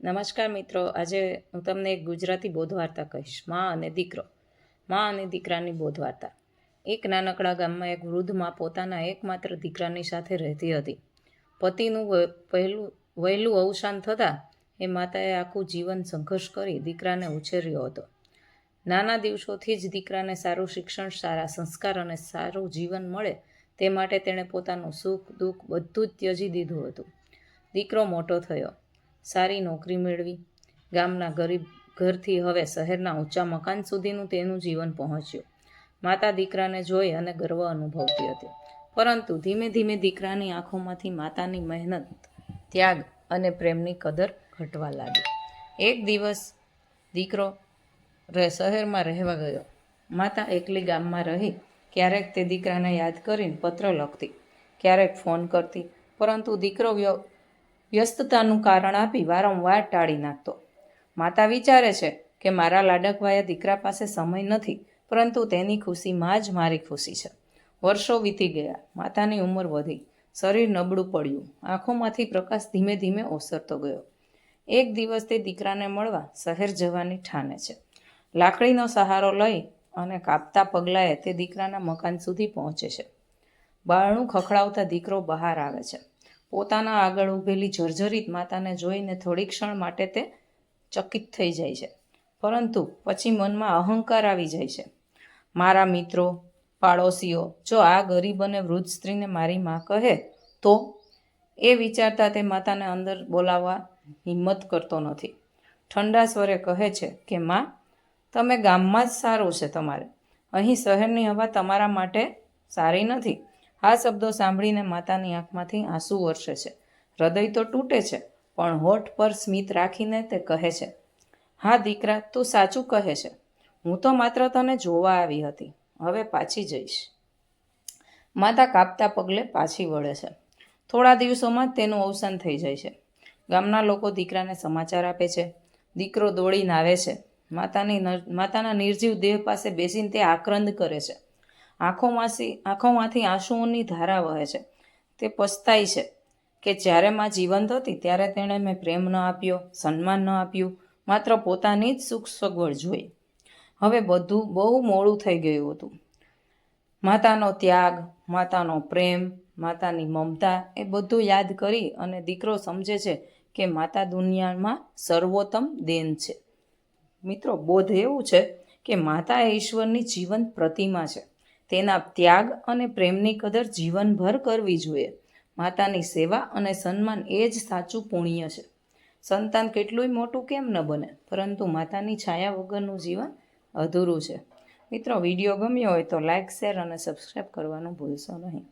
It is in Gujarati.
નમસ્કાર મિત્રો, આજે હું તમને એક ગુજરાતી બોધવાર્તા કહીશ, મા અને દીકરો. મા અને દીકરાની બોધવાર્તા. એક નાનકડા ગામમાં એક વૃદ્ધ મા પોતાના એકમાત્ર દીકરાની સાથે રહેતી હતી. પતિનું પહેલું, વહેલું અવસાન થતાં એ માતાએ આખું જીવન સંઘર્ષ કરી દીકરાને ઉછેર્યો હતો. નાના દિવસોથી જ દીકરાને સારું શિક્ષણ, સારા સંસ્કાર અને સારું જીવન મળે તે માટે તેણે પોતાનું સુખ, દુઃખ બધું જ ત્યજી દીધું હતું. દીકરો મોટો થયો. સારી નોકરી મેળવી. ગામના ગરીબ ઘરથી હવે શહેરના ઊંચા મકાન સુધીનું તેનું જીવન પહોંચ્યું. માતા દીકરાને જોઈ અને ગર્વ અનુભવતી હતી. પરંતુ ધીમે ધીમે દીકરાની આંખોમાંથી માતાની મહેનત, ત્યાગ અને પ્રેમની કદર ઘટવા લાગી. એક દિવસ દીકરો શહેરમાં રહેવા ગયો. માતા એકલી ગામમાં રહી, ક્યારેક તે દીકરાને યાદ કરીને પત્ર લખતી, ક્યારેક ફોન કરતી, પરંતુ દીકરો વ્ય- વ્યસ્તતાનું કારણ આપી વારંવાર ટાળી નાખતો. માતા વિચારે છે કે મારા લાડકવાયા દીકરા પાસે સમય નથી, પરંતુ તેની ખુશીમાં જ મારી ખુશી છે. વર્ષો વીતી ગયા, માતાની ઉંમર વધી, શરીર નબળું પડ્યું, આંખોમાંથી પ્રકાશ ધીમે ધીમે ઓસરતો ગયો. એક દિવસ તે દીકરાને મળવા શહેર જવાની ઠાને છે. લાકડીનો સહારો લઈ અને કાપતા પગલાએ તે દીકરાના મકાન સુધી પહોંચે છે. બારણું ખખડાવતા દીકરો બહાર આવે છે. પોતાના આગળ ઊભેલી જર્જરિત માતાને જોઈને થોડી ક્ષણ માટે તે ચકિત થઈ જાય છે. પરંતુ પછી મનમાં અહંકાર આવી જાય છે. મારા મિત્રો, પાડોશીઓ, જો આ ગરીબ અને વૃદ્ધ સ્ત્રીને મારી માં કહે તો? એ વિચારતા તે માતાને અંદર બોલાવવા હિંમત કરતો નથી. ઠંડા સ્વરે કહે છે કે, માં તમે ગામમાં જ સારું છે તમારે. અહીં શહેરની હવા તમારા માટે સારી નથી. આ શબ્દો સાંભળીને માતાની આંખમાંથી આંસુ વરસે છે. હૃદય તો તૂટે છે, પણ હોઠ પર સ્મિત રાખીને તે કહે છે. હા દીકરા, તું સાચું કહે છે. હું તો માત્ર તને જોવા આવી હતી. હવે પાછી જઈશ. માતા કાપતા પગલે પાછી વળે છે. થોડા દિવસોમાં તેનું અવસાન થઈ જાય છે. ગામના લોકો દીકરાને સમાચાર આપે છે. દીકરો દોડીને આવે છે. માતાની માતાના નિર્જીવ દેહ પાસે બેસીને તે આક્રંદ કરે છે. આંખોમાંથી આંખોમાંથી આંસુઓની ધારા વહે છે. તે પસ્તાય છે કે જ્યારે માં જીવંત હતી ત્યારે તેણે મેં પ્રેમ ન આપ્યો, સન્માન ન આપ્યું, માત્ર પોતાની જ સુખ સગવડ જોઈ. હવે બધું બહુ મોડું થઈ ગયું હતું. માતાનો ત્યાગ, માતાનો પ્રેમ, માતાની મમતા એ બધું યાદ કરી અને દીકરો સમજે છે કે માતા દુનિયામાં સર્વોત્તમ દેન છે. મિત્રો, બોધ એવું છે કે માતા ઈશ્વરની જીવંત પ્રતિમા છે. તેના ત્યાગ અને પ્રેમની કદર જીવનભર કરવી જોઈએ. માતાની સેવા અને સન્માન એ જ સાચું પુણ્ય છે. સંતાન કેટલુંય મોટું કેમ ન બને, પરંતુ માતાની છાયા વગરનું જીવન અધૂરું છે. મિત્રો, વીડિયો ગમ્યો હોય તો લાઇક શેર અને સબસ્ક્રાઈબ કરવાનું ભૂલશો નહીં.